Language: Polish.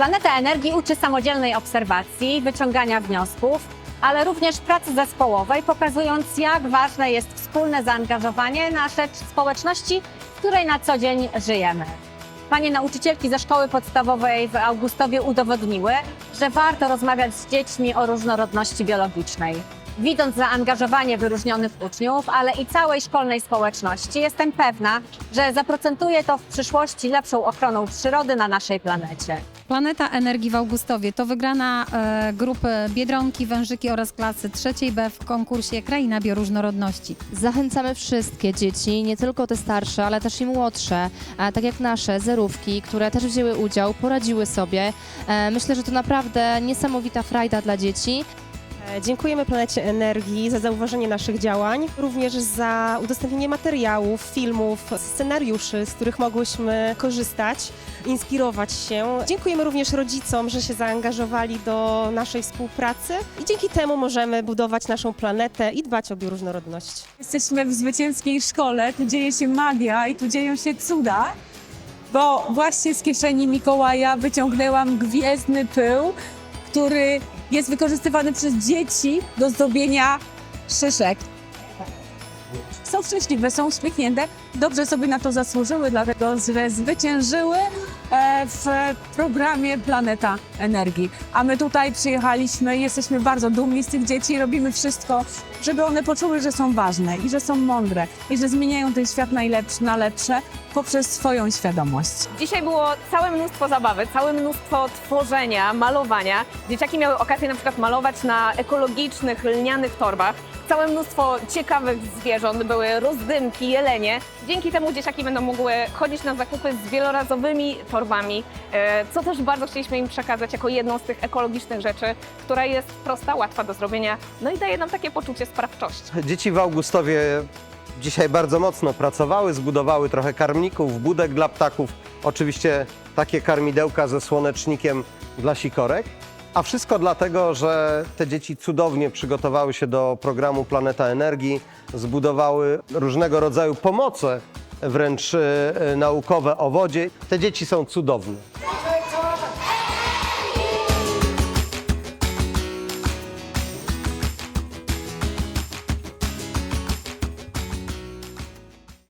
Planeta Energii uczy samodzielnej obserwacji, wyciągania wniosków, ale również pracy zespołowej, pokazując, jak ważne jest wspólne zaangażowanie na rzecz społeczności, w której na co dzień żyjemy. Panie nauczycielki ze szkoły podstawowej w Augustowie udowodniły, że warto rozmawiać z dziećmi o różnorodności biologicznej. Widząc zaangażowanie wyróżnionych uczniów, ale i całej szkolnej społeczności, jestem pewna, że zaprocentuje to w przyszłości lepszą ochroną przyrody na naszej planecie. Planeta Energii w Augustowie to wygrana e, grupy Biedronki, Wężyki oraz klasy trzeciej B w konkursie Kraina Bioróżnorodności. Zachęcamy wszystkie dzieci, nie tylko te starsze, ale też i młodsze, e, tak jak nasze, zerówki, które też wzięły udział, poradziły sobie. E, Myślę, że to naprawdę niesamowita frajda dla dzieci. E, Dziękujemy Planecie Energii za zauważenie naszych działań, również za udostępnienie materiałów, filmów, scenariuszy, z których mogłyśmy korzystać, inspirować się. Dziękujemy również rodzicom, że się zaangażowali do naszej współpracy i dzięki temu możemy budować naszą planetę i dbać o bioróżnorodność. Jesteśmy w zwycięskiej szkole, tu dzieje się magia i tu dzieją się cuda, bo właśnie z kieszeni Mikołaja wyciągnęłam gwiezdny pył, który jest wykorzystywany przez dzieci do zdobienia szyszek. Są szczęśliwe, są uśmiechnięte, dobrze sobie na to zasłużyły, dlatego że zwyciężyły e, w programie Planeta Energii. A my tutaj przyjechaliśmy jesteśmy bardzo dumni z tych dzieci robimy wszystko, żeby one poczuły, że są ważne i że są mądre i że zmieniają ten świat najlepszy, na lepsze poprzez swoją świadomość. Dzisiaj było całe mnóstwo zabawy, całe mnóstwo tworzenia, malowania. Dzieciaki miały okazję na przykład malować na ekologicznych, lnianych torbach. Całe mnóstwo ciekawych zwierząt, były rozdymki, jelenie. Dzięki temu dzieciaki będą mogły chodzić na zakupy z wielorazowymi torbami, e, co też bardzo chcieliśmy im przekazać jako jedną z tych ekologicznych rzeczy, która jest prosta, łatwa do zrobienia, no i daje nam takie poczucie sprawczości. Dzieci w Augustowie dzisiaj bardzo mocno pracowały, zbudowały trochę karmników, budek dla ptaków, oczywiście takie karmidełka ze słonecznikiem dla sikorek. A wszystko dlatego, że te dzieci cudownie przygotowały się do programu Planeta Energii, zbudowały różnego rodzaju pomoce, wręcz e, naukowe o wodzie. Te dzieci są cudowne.